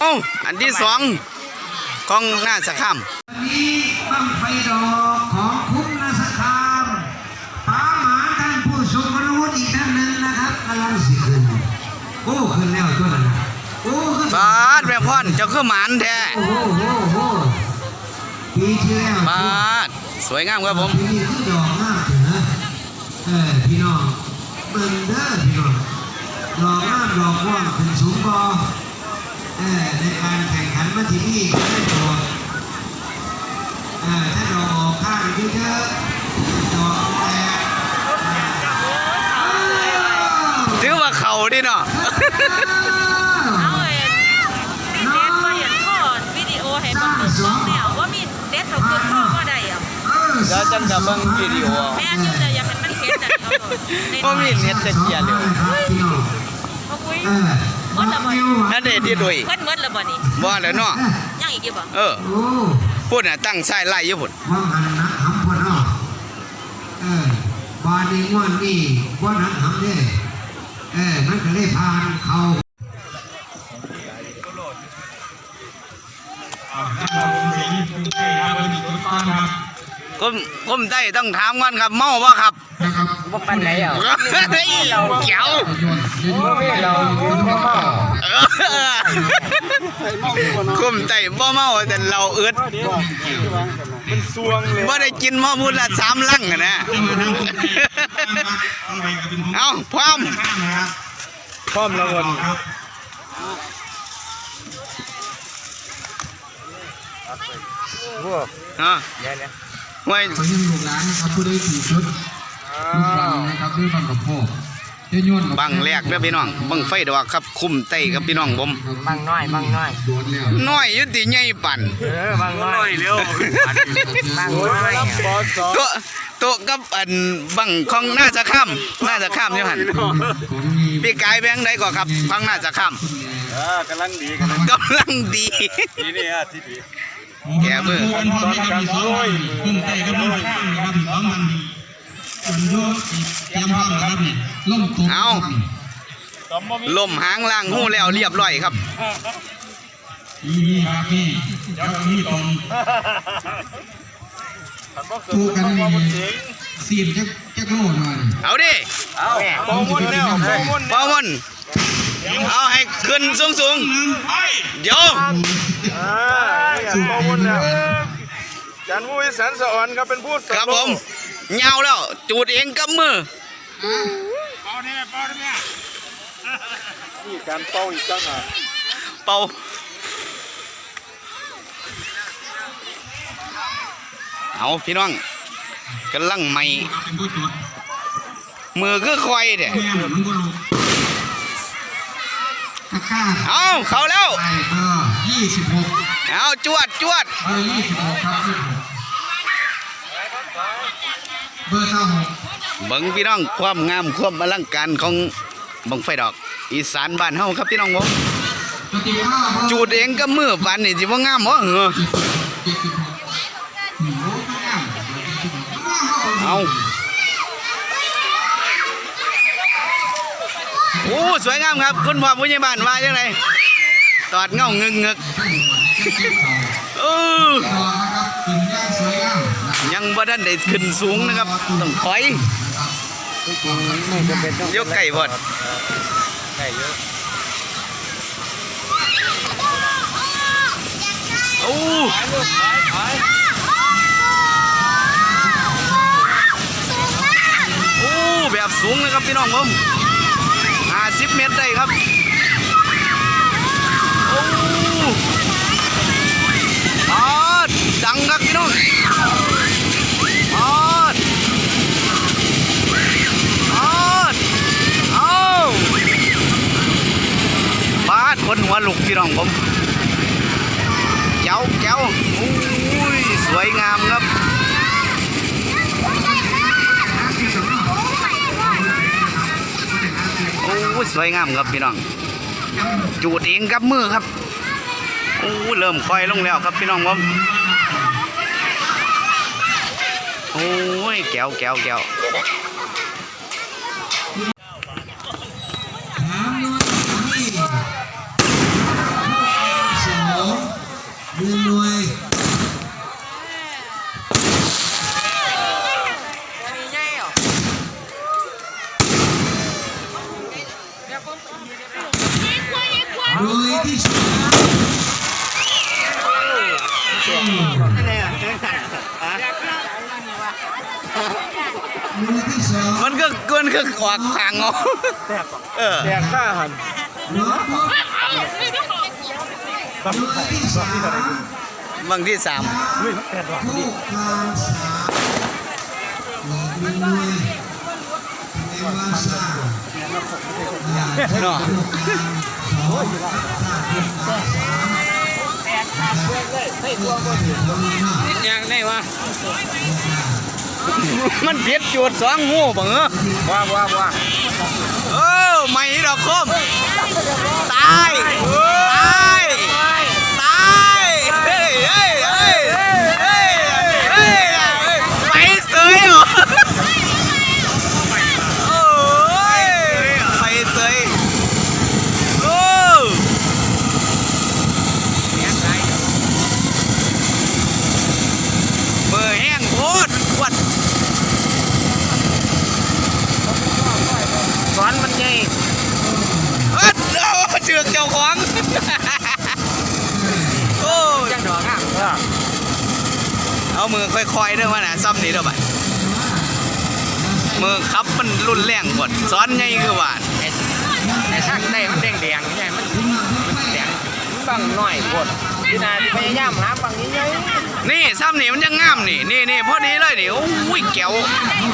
เอ้าอันที่สองของหน้าสะข้ามนี้บังไฟดอกของคุ้มนาสคามป้าหมาท่านผู้ทรงคุณวุฒิอีกท่านหนึ่งนะครับกำลังสิขึ้นโอ้ขึ้นแล้วตัวนั้นน่ะโอ้ขึ้นบาดแม่พ่อนเจ้าคือหมานแท้โอ้โหโอ้โหปีที่แล้วบาดสวยงามครับผมปีนี้คือดอกงามเถอะเออพี่น้องเบิ่งเด้อพี่น้องดอกงามดอกว่างขึ้นสูงบ่เออ ในการแข่งขันวันที่นี่ได้ตัวเออถ้าดอกออกข้างเยอะๆดอแตกถือว่าเขาดิเนาะเอาเองมีเด็ดมาเห็นพ่อวิดีโอให้บิ่งเบิ่งเบิ่งแนวว่ามีเด็ดเขาคือพ่อก็ได้อะแล้วจันกับเบิ่งวิดีโอแม่อยู่แต่อยากให้มันเห็นน่ะเอาในบ่มีเน็ตจะเกียร์เลยเขาคุย มดละบ่นี่นั่นเด็ดที่ดุยเพิ่นหมดละบ่นี่บ่แล้วเนาะยังอีกอยู่บ่เออโอ้พูดน่ะตั้งไส้ไล่อยู่พุ่นว่างหันนักหำพอเนาะเออบาดีงอนนี่ว่านักหำเด้เออมันก็เลยพานเขา ก้มก้มได้ต้องถามก่อนครับ เมาบ่ครับว่าปันไหนอะเฮ้ยเจ๋วเราคุณพ่อเออก้มใจบ่เมาแต่เราเอิดมันซวงเลยบ่ได้กินมาพูดละสามลังอะนะเอาพร้อมพร้อมแล้วคนพวกฮะเดี๋ยวเนี่ย ไว้เขายังลูกหลานนะครับผู้ได้ถือชุดลูกหลานนะครับด้วยบังกับพ่อเดี๋ยวโยนบังแรกเด้อพี่น้องบังไฟดอกครับคุมไตครับพี่น้องผมบังน้อยบังน้อยโดนแล้วน้อยอยุติใหญ่ปั่นเออบังน้อยเร็วบังน้อยบอสโตะโตะกับอันบังของหน้าจะข้ามหน้าจะข้ามอยู่หั่นของมีพี่กายแบงค์ใดก่อนครับฟังหน้าจะข้ามเออกำลังดีกันกำลังดีทีนี้อะทีนี้ แกมือตอนกันโอ้ยพุ่งใจกับลูกข้างนะครับพี่น้องมันมันโยกเตรียมพร้อมแล้วครับนี่ล่มตุ้มเอาลมหางล่างหู้แล้วเรียบร้อยครับนี่ครับพี่เจ้าพี่ตรงทูกันนี่ซีนจักจักโลหน่อยเอาดิเอาโปรโมทแล้วโปรโมทพอมันเอาให้ขึ้นสูงสูงเดี๋ยว อ่าโปรโมทแล้วจันมุ้ยแสนสะอ่อนครับเป็นผู้ครับผมเหงาแล้ว จูดเองกับมือนี่การเป้าอีกจังอะเป่าเอาพี่น้องกำลังใหม่เป็นผู้ตรวจมือคือควายเด้แม่หมันก็รู้ตะกร้าเอาเขาแล้วไปเบอร์ยี่สิบหก เอาจวดจวดเบอร์ยี่สิบหกครับเบอร์เก้าหกเบิ่งพี่น้องความงามความอลังการของบังไฟดอก อีสานบ้านเฮาครับพี่น้องผมจูดเองกับมือปานนี่สิบ่างามบ่เหรอเอามเอาโอ้สวยงามครับ คุณพ่อผู้ใหญ่บ้านว่าจังไดตอดเงาเงึกงึก เออต่อนะครับกินย่างสวยงามนะครับยังบ่ทันได้ขึ้นสูงนะครับ ต้องถอยไม่จำเป็นต้องยกไก่บดไก่เยอะโอ้โอ้แบบสูงนะครับพี่น้องผม50 เมตรได้ครับ โอ้ออดดัง ครับพี่น้องออดออดเอาบาดคนหัวลุกพี่น้องผมเจ้าเจ้าโอ้ยสวยงามครับโอ้สวยงามครับพี่น้องจูดเองกับมือครับโอ้เริ่มคอยลงแล้วครับพี่น้องผม โอ้ยแก้วแก้วแก้วเรียนรวย ก็เกินก็ออกขางเงาเออแจกข้าหันน้องปุ๊บมือที่สามบางที่สามผู้กลางสามหลอกหนึ่งหน่วยในวาซ่าอ่าผู้กลางสองถ้าผู้กลางสามนะครับยังไงวะ มันเพียดจุดสองงูบังเออว่าว่าว่าเออไม่ดอกคมตายตายตายเฮ้ยเฮ้ยเฮ้ยเฮ้ยเฮ้ยไปเสยเหรอโอ้ยไปเสยโอ้เบอร์แห้งโคตรปวด สอนมันไง เอ้ยเอาเชือกเจ้าของโอ้ยจังดอกอะเอามือค่อยๆเด้อมาน่ะซ้ำนี่เด้อบัดมือคับมันรุนแรงกว่าซ้อนใหญ่คือว่าไอ้ช่างได้มันแดงแดงใช่มันแดงบังหน่อยกดพี่นาที่พยายามหาบังนี้ไงนี่ซ้ำนี่มันยังงามนี่นี่นี่พอดีเลยนี่โอ้ยแก้ว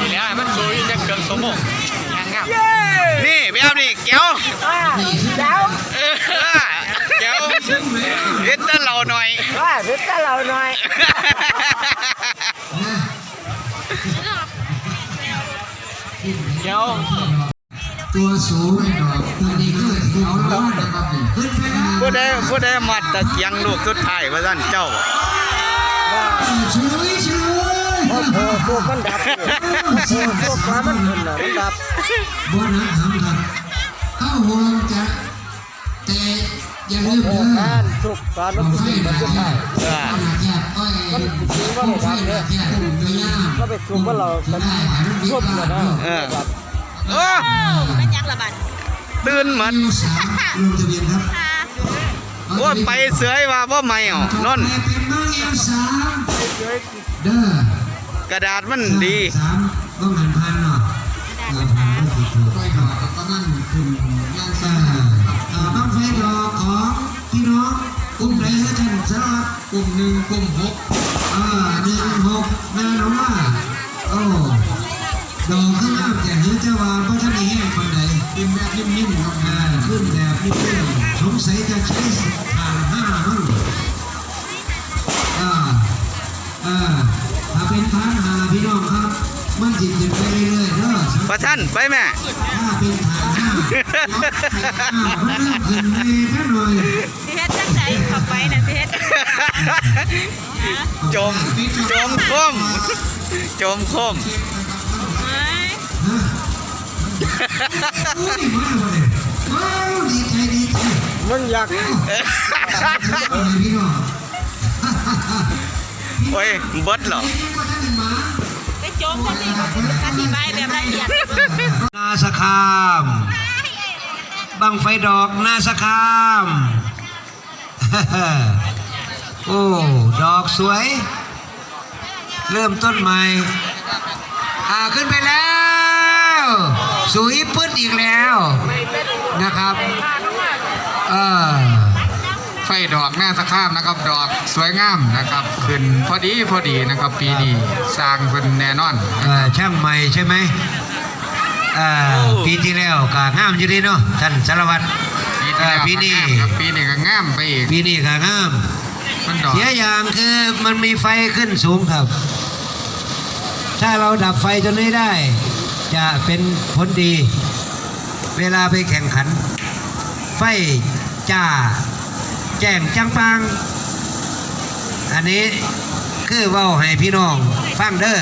นี่แล้วมันสวยจะเกินสมบูรณ์ ยังงามนี่ไปเอานี่แก้วแล้วเออแก้วเฮ็ดแต่เราหน่อยว่าเพื่อเราหน่อยเดี๋ยวตัวสูงไม่ดอกตัวนี้ก็ที่เอาล้อนะครับนี่ขึ้นไปแล้วผู้ใดผู้ใดมัดตะเกียงลูกสุดท้ายว่าซั่นเจ้าช่วยช่วยโอ้โหพวกมันดับพวกฟ้ามันขึ้นน่ะมันดับ บนนั้นทำครับเข้าห่วงจะแต่อย่าลืมโอ้เด้อการสุกการบมันอกไฟขึ้นหมัลานจะได้เออแคบอ้อยบอกไฟหลาแคบตัวยามก็ไปสุกว่าเราเป็นได้หาเรื่องวิร่วมกากันรนะเออเออเป็นยังละบัดตื่นหมดสามลงทะเบียนครับค่ะโอ้ยไปเสือยว่าบ่ไม่เอานนเป็นเมืองเอลสามเด้อกระดาษมันดีสามก็หันพันเนาะ ลุ่มหนึ่งกลุ่มหกอ่านึ่งหกแน่นอนว่าโอ้ดอกข้างล่างแต่เนื้อจะวางเพราะท่านนี้ให้คนไหนเป็นแบบนิ่มๆครับอ่าขึ้นแบบนิ่มๆสงสัยจะใช้ทางห้ามั้งอ่าอ่าถ้าเป็นทางหาพี่น้องครับ มันจิตจิตไปเรื่อยๆเด้อประชันไปแม่ ถ้าเป็นทางห้าอ่ามันเริ่มขึ้นเมย์แค่หน่อย จม จมคมจมคมมันอยากโอ้ยเบิดเหรอหมาไปจมกันนี่อธิบายแบบละเอียดนาสคามบังไฟดอกนาสคาม โอ้ ดอกสวย เริ่มต้นใหม่ อ่าขึ้นไปแล้วสวยปึ๊ดอีกแล้วนะครับเออไฟดอกหน้าสะข้ามนะครับ ดอกสวยงามนะครับ ขึ้นพอดีพอดีนะครับ ปีนี้สร้างเป็นแน่นอนเออช่างใหม่ใช่ไหมอ่าปีที่แล้วก็งามอยู่ดีเนาะท่านสารวัตรปีที่แล้วปีนี้ก็งามครับปีนี้ก็งามไปอีกปีนี้ก็งาม มันดอกเสียอย่างคือมันมีไฟขึ้นสูงครับ ถ้าเราดับไฟตัวนี้ได้ จะเป็นผลดี เวลาไปแข่งขัน ไฟจ้า แจ้งจังปัง อันนี้คือเว่าให้พี่น้องฟังเด้อ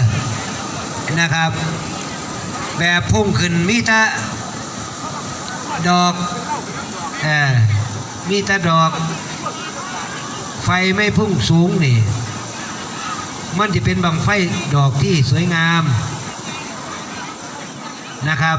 นะครับ แบบพุ่งขึ้นมีต่ดอกเออมีต่ดอก ไฟไม่พุ่งสูงนี่ มันจะเป็นบังไฟดอกที่สวยงามนะครับ